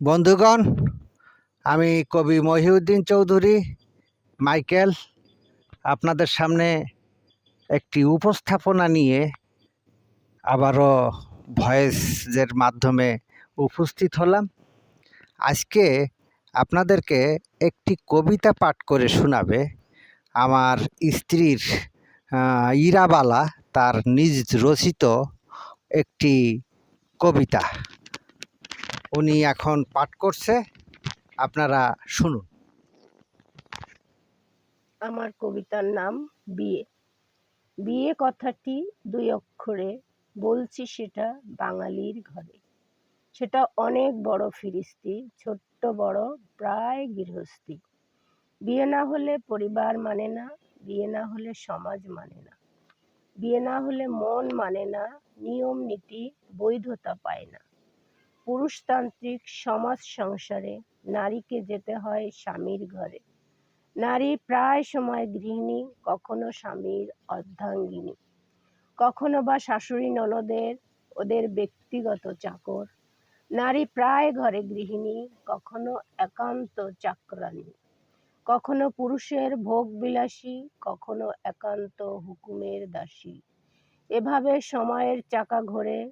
বন্ধুগণ, আমি কবি মহিউদ্দিন চৌধুরী, মাইকেল, আপনাদের সামনে একটি উপস্থাপনা নিয়ে আবারও ভয়েসের মাধ্যমে উপস্থিত হলাম। আজকে আপনাদেরকে একটি কবিতা পাঠ করে শোনাবে আমার স্ত্রীর ইরাবালা, তার নিজ রচিত একটি কবিতা। উনি এখন পাঠ করছে। আপনারা শুনুন। আমার কবিতার নাম বিয়ে। বিয়ে কথাটি দুই অক্ষরে বলছি সেটা বাঙালির ঘরে। সেটা অনেক বড় ফিরিস্তি, ছোট্ট বড় প্রায় গৃহস্থী। বিয়ে না হলে পরিবার মানে না, বিয়ে না হলে সমাজ মানে না। বিয়ে না হলে মন মানে না, নিয়ম নীতি, বৈধতা পায় না। পুরুষতান্ত্রিক সমাজ সংসারে নারীকে যেতে হয় স্বামীর ঘরে। নারী প্রায় সময় গৃহিণী, কখনো স্বামীর অর্ধাঙ্গিনী। কখনো বা শাশুড়ি ননদের, ওদের ব্যক্তিগত চাকর। নারী প্রায় ঘরে গৃহিণী, কখনো একান্ত চাকরানী কখনো পুরুষের ভোগ বিলাসী কখনো একান্ত হুকুমের দাসী। এভাবে সময়ের চাকা ঘোরে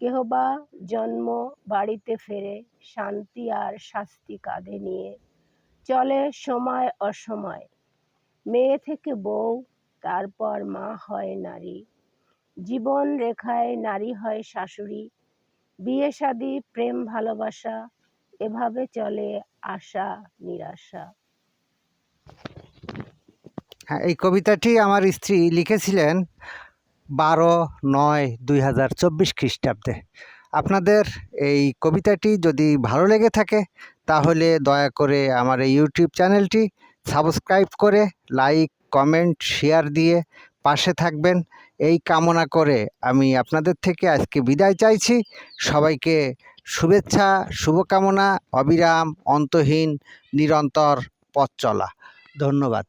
কেহ বা জন্ম বাড়িতে ফেরে শান্তি আর শাস্তি কাঁধে নিয়ে চলে সময় অসময়। মেয়ে থেকে বউ, তারপর মা হয় নারী। জীবন রেখায় নারী হয় শাশুড়ি। বিয়ে শাদী, প্রেম ভালোবাসা, এভাবে চলে আশা, নিরাশা। হ্যাঁ এই কবিতাটি আমার স্ত্রী লিখেছিলেন বারো নয় দুই হাজার চব্বিশ খ্রিস্টাব্দে। আপনাদের এই কবিতাটি যদি ভালো লেগে থাকে, তাহলে দয়া করে আমার এই ইউটিউব চ্যানেলটি সাবস্ক্রাইব করে লাইক, কমেন্ট, শেয়ার দিয়ে পাশে থাকবেন। এই কামনা করে আমি আপনাদের থেকে আজকে বিদায় চাইছি। সবাইকে শুভেচ্ছা, শুভকামনা, অবিরাম, অন্তহীন, নিরন্তর পথ চলা। ধন্যবাদ।